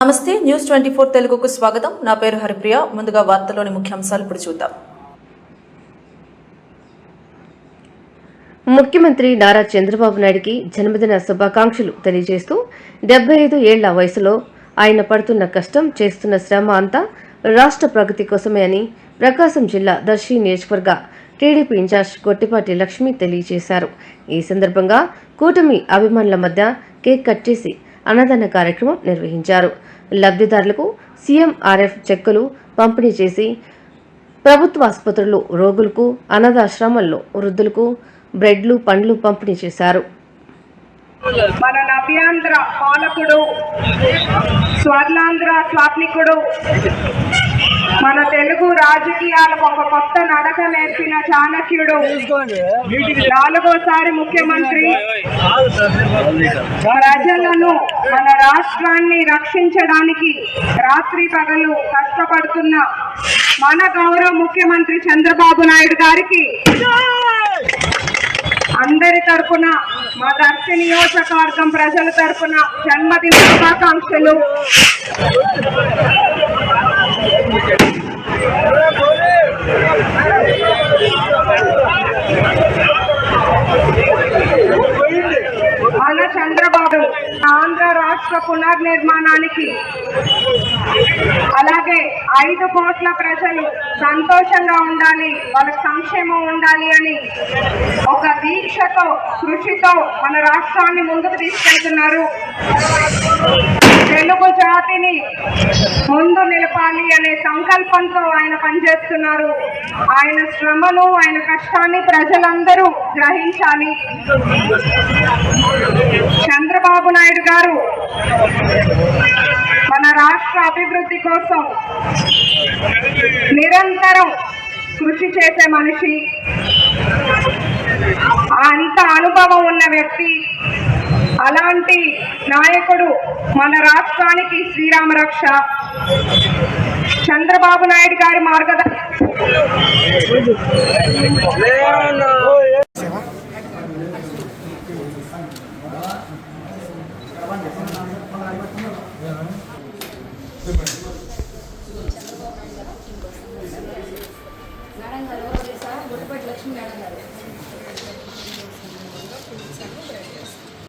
నమస్తే news twenty four తెలుగుకు స్వాగతం. నా పేరు హరిప్రియ. ముందుగా వార్తలోని ముఖ్యాంశాలు ఇప్పుడు చూద్దాం. ముఖ్యమంత్రి నారా చంద్రబాబు నాయుడికి జన్మదిన శుభాకాంక్షలు తెలియజేస్తూ డెబ్బై ఐదు ఏళ్ళ వయసులో ఆయన పడుతున్న కష్టం చేస్తున్న శ్రమ అంతా రాష్ట్ర ప్రగతి కోసమే అని ప్రకాశం జిల్లా దర్శి నియోజకవర్గ టీడీపీ ఇన్ఛార్జ్ కొట్టిపాటి లక్ష్మి తెలియజేశారు. ఈ సందర్భంగా కూటమి అభిమానుల మధ్య కేక్ కట్ చేసి అన్నదాన కార్యక్రమం నిర్వహించారు. లబ్ధిదారులకు సీఎంఆర్ఎఫ్ చెక్కులు పంపిణీ చేసి ప్రభుత్వ ఆసుపత్రుల్లో రోగులకు అనాథాశ్రమాల్లో వృద్ధులకు బ్రెడ్లు పండ్లు పంపిణీ చేశారు. మన నవ్యాంధ్ర పాలకుడు స్వర్ణాంధ్ర స్వాత్మికుడు మన తెలుగు రాజకీయాలకు ఒక కొత్త నడక నేర్పిన చాణక్యుడు నాలుగోసారి ముఖ్యమంత్రి ప్రజలను మన రాష్ట్రాన్ని రక్షించడానికి రాత్రి పగలు కష్టపడుతున్న మన గౌరవ ముఖ్యమంత్రి చంద్రబాబు నాయుడు గారికి అందరి తరఫున మా దర్శి నియోజకవర్గం ప్రజల తరపున జన్మదిన శుభాకాంక్షలు. చంద్రబాబు ఆంధ్ర రాష్ట్ర పునర్నిర్మాణానికి. అలాగే ఐదు కోట్ల ప్రజలు సంతోషంగా ఉండాలి వాళ్ళకి సంక్షేమం ఉండాలి అని ఒక దీక్షతో కృషితో మన రాష్ట్రాన్ని ముందుకు తీసుకెళ్తున్నారు. తెలుగు జాతిని ముందు నిలపాలి అనే సంకల్పంతో ఆయన పనిచేస్తున్నారు. ఆయన శ్రమను ఆయన కష్టాన్ని ప్రజలందరూ గ్రహించాలి చంద్రబాబు నాయుడు గారు మన రాష్ట్ర అభివృద్ధి కోసం నిరంతరం కృషి చేసే మనిషి అంత అనుభవం ఉన్న వ్యక్తి అలాంటి నాయకుడు మన రాష్ట్రానికి శ్రీరామ రక్ష. చంద్రబాబు నాయుడు గారి మార్గదర్శనం വേണം